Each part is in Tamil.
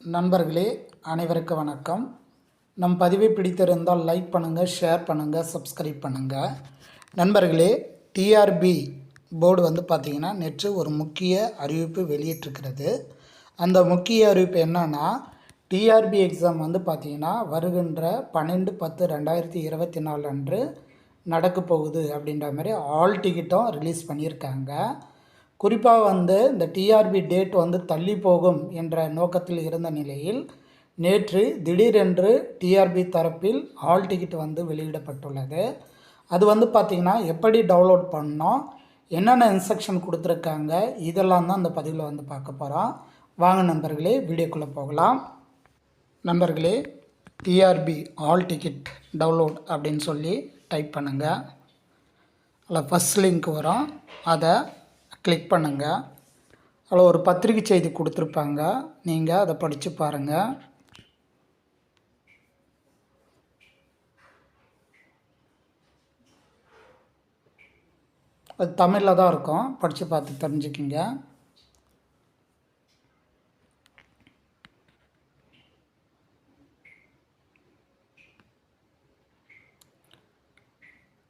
நண்பர்களே அனைவருக்கும் வணக்கம். நம் பதிவை பிடித்திருந்தால் லைக் பண்ணுங்கள் ஷேர் பண்ணுங்கள் சப்ஸ்கிரைப் பண்ணுங்கள் நண்பர்களே டிஆர்பி போர்டு வந்து பார்த்திங்கன்னா நேற்று ஒரு முக்கிய அறிவிப்பு வெளியிட்டிருக்கிறது. அந்த முக்கிய அறிவிப்பு என்னன்னா டிஆர்பி எக்ஸாம் வந்து பார்த்திங்கன்னா வருகின்ற பன்னெண்டு பத்து ரெண்டாயிரத்தி இருபத்தி நாலு அன்று நடக்க போகுது அப்படின்ற மாதிரி ஆல் டிக்கெட்டும் ரிலீஸ் பண்ணியிருக்காங்க. குறிப்பாக வந்து இந்த டிஆர்பி டேட் வந்து தள்ளி போகும் என்ற நோக்கத்தில் இருந்த நிலையில் நேற்று திடீரென்று டிஆர்பி தரப்பில் ஹால் டிக்கெட் வந்து வெளியிடப்பட்டுள்ளது. அது வந்து பார்த்திங்கன்னா எப்படி டவுன்லோட் பண்ணோம் என்னென்ன இன்ஸ்ட்ரக்ஷன் கொடுத்துருக்காங்க இதெல்லாம் தான் அந்த பதிவில் வந்து பார்க்க போகிறோம் வாங்க நண்பர்களே வீடியோக்குள்ளே போகலாம். நண்பர்களே டிஆர்பி ஆல் டிக்கெட் டவுன்லோட் அப்படின்னு சொல்லி டைப் பண்ணுங்கள் அதில் ஃபஸ்ட் லிங்க் வரும். அதை கிளிக் பண்ணுங்கள் அதில் ஒரு பத்திரிக்கை செய்தி கொடுத்துருப்பாங்க. நீங்கள் அதை படித்து பாருங்கள் அது தமிழில் தான் இருக்கும். படித்து பார்த்து தெரிஞ்சுக்கிங்க.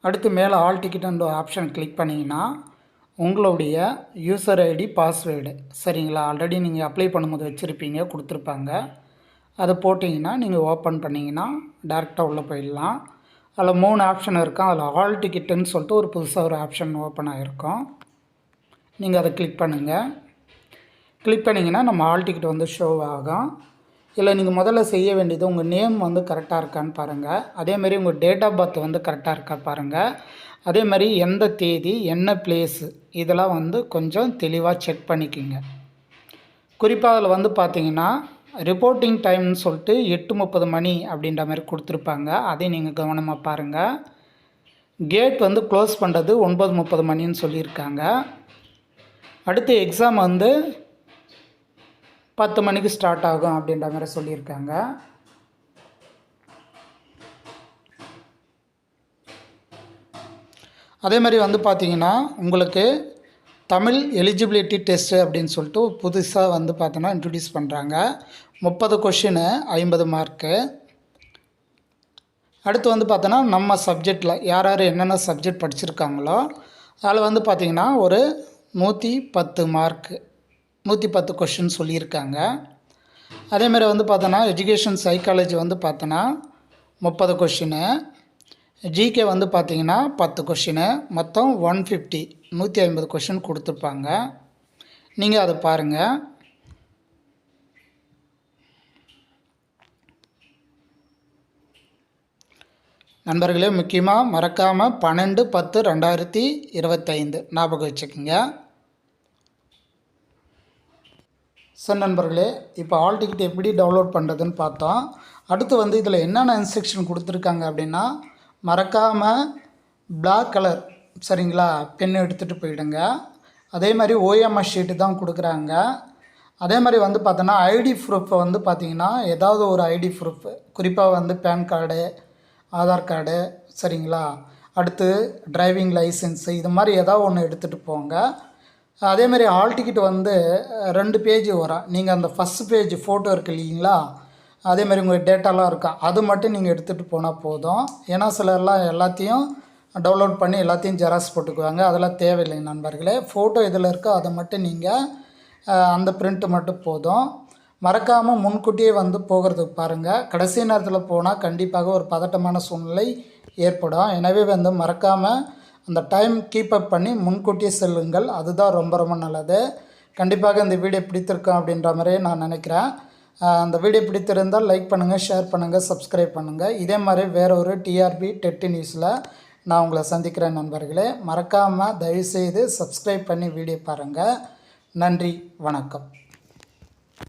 அடுத்து மேலே ஆல் டிக்கெட் ஆப்ஷன் கிளிக் பண்ணிங்கன்னா உங்களுடைய யூசர் ஐடி பாஸ்வேர்டு சரிங்களா? ஆல்ரெடி நீங்கள் அப்ளை பண்ணும்போது வச்சுருப்பீங்க கொடுத்துருப்பாங்க. அதை போட்டிங்கன்னா நீங்கள் ஓப்பன் பண்ணிங்கன்னா டேரெக்டாக உள்ளே போயிடலாம். அதில் மூணு ஆப்ஷன் இருக்கும். அதில் ஆல் டிக்கெட்டுன்னு சொல்லிட்டு ஒரு புதுசாக ஒரு ஆப்ஷன் ஓப்பன் ஆகிருக்கும் நீங்கள் அதை கிளிக் பண்ணுங்கள் கிளிக் பண்ணிங்கன்னா நம்ம ஆல் டிக்கெட் வந்து ஷோ ஆகும். இல்லை நீங்கள் முதல்ல செய்ய வேண்டியது உங்கள் நேம் வந்து கரெக்டாக இருக்கான்னு பாருங்கள் அதேமாரி உங்கள் டேட் ஆஃப் பர்த் வந்து கரெக்டாக இருக்கா பாருங்கள் அதே மாதிரி எந்த தேதி என்ன பிளேஸு இதெல்லாம் வந்து கொஞ்சம் தெளிவாக செக் பண்ணிக்கோங்க. குறிப்பாக அதில் வந்து பார்த்தீங்கன்னா ரிப்போர்ட்டிங் டைம்னு சொல்லிட்டு எட்டு முப்பது மணி அப்படின்ற மாதிரி கொடுத்துருப்பாங்க. அதையும் நீங்கள் கவனமாக பாருங்கள் கேட் வந்து க்ளோஸ் பண்ணுறது ஒன்பது முப்பது மணின்னு சொல்லியிருக்காங்க. அடுத்து எக்ஸாம் வந்து பத்து மணிக்கு ஸ்டார்ட் ஆகும் அப்படின்ற மாதிரி சொல்லியிருக்காங்க. அதே மாதிரி வந்து பார்த்தீங்கன்னா உங்களுக்கு தமிழ் எலிஜிபிலிட்டி டெஸ்ட்டு அப்படின்னு சொல்லிட்டு புதுசாக வந்து பார்த்தோன்னா இன்ட்ரடியூஸ் பண்ணுறாங்க முப்பது கொஷினு ஐம்பது மார்க்கு அடுத்து வந்து பார்த்தோன்னா நம்ம சப்ஜெக்டில் யார் யார் என்னென்ன சப்ஜெக்ட் படிச்சிருக்காங்களோ அதில் வந்து பார்த்திங்கன்னா ஒரு நூற்றி பத்து மார்க்கு நூற்றி பத்து கொஷின் சொல்லியிருக்காங்க அதேமாதிரி வந்து பார்த்தோன்னா எஜுகேஷன் சைக்காலஜி வந்து பார்த்தோன்னா முப்பது கொஷினு ஜிகே வந்து பார்த்திங்கன்னா பத்து கொஷினு மொத்தம் ஒன் ஃபிஃப்டி நூற்றி ஐம்பது கொஷின் கொடுத்துருப்பாங்க. நீங்கள் அதை பாருங்கள் நண்பர்களே முக்கியமாக மறக்காமல் பன்னெண்டு பத்து ரெண்டாயிரத்தி இருபத்தைந்து ஞாபகம் வச்சுக்கோங்க. சார் நண்பர்களே இப்போ ஆல் டிக்கெட் எப்படி டவுன்லோட் பண்ணுறதுன்னு பார்த்தோம். அடுத்து வந்து இதில் என்னென்ன இன்ஸ்ட்ரக்ஷன் கொடுத்துருக்காங்க அப்படின்னா மறக்காமல் பிளாக் கலர் சரிங்களா பென் எடுத்துகிட்டு போயிடுங்க. அதே மாதிரி ஓஎம்எஸ் ஷீட்டு தான் கொடுக்குறாங்க. அதே மாதிரி வந்து பார்த்தோன்னா ஐடி ப்ரூஃபை வந்து பார்த்திங்கன்னா ஏதாவது ஒரு ஐடி ப்ரூஃப் குறிப்பாக வந்து பேன் கார்டு ஆதார் கார்டு சரிங்களா. அடுத்து டிரைவிங் லைசன்ஸு இது மாதிரி ஏதாவது ஒன்று எடுத்துகிட்டு போங்க. அதேமாதிரி ஹால் டிக்கெட் வந்து ரெண்டு பேஜ் வரும். நீங்கள் அந்த ஃபஸ்ட் பேஜ் ஃபோட்டோ இருக்கு இல்லைங்களா? அதேமாதிரி உங்கள் டேட்டாலாம் இருக்கும் அது மட்டும் நீங்கள் எடுத்துகிட்டு போனால் போதும். ஏன்னா சிலர்லாம் எல்லாத்தையும் டவுன்லோட் பண்ணி எல்லாத்தையும் ஜெராக்ஸ் போட்டுக்குவாங்க. அதெல்லாம் தேவையில்லை நண்பர்களே. ஃபோட்டோ இதில் இருக்கோ அதை மட்டும் நீங்கள் அந்த பிரிண்ட்டு மட்டும் போதும். மறக்காமல் முன்கூட்டியே வந்து போகிறதுக்கு பாருங்கள் கடைசி நேரத்தில் போனால் கண்டிப்பாக ஒரு பதட்டமான சூழ்நிலை ஏற்படும். எனவே வந்து மறக்காமல் அந்த டைம் கீப் அப் பண்ணி முன்கூட்டியே செல்லுங்கள். அதுதான் ரொம்ப ரொம்ப நல்லது. கண்டிப்பாக இந்த வீடியோ பிடித்திருக்கும் அப்படின்ற மாதிரியே நான் நினைக்கிறேன். அந்த வீடியோ பிடித்திருந்தால் லைக் பண்ணுங்கள் ஷேர் பண்ணுங்கள் சப்ஸ்கிரைப் பண்ணுங்கள் இதே மாதிரி வேற ஒரு டிஆர்பி டெட்டு நியூஸில் நான் உங்களை சந்திக்கிறேன் நண்பர்களே. மறக்காமல் தயவுசெய்து சப்ஸ்கிரைப் பண்ணி வீடியோ பாருங்கள் நன்றி வணக்கம்.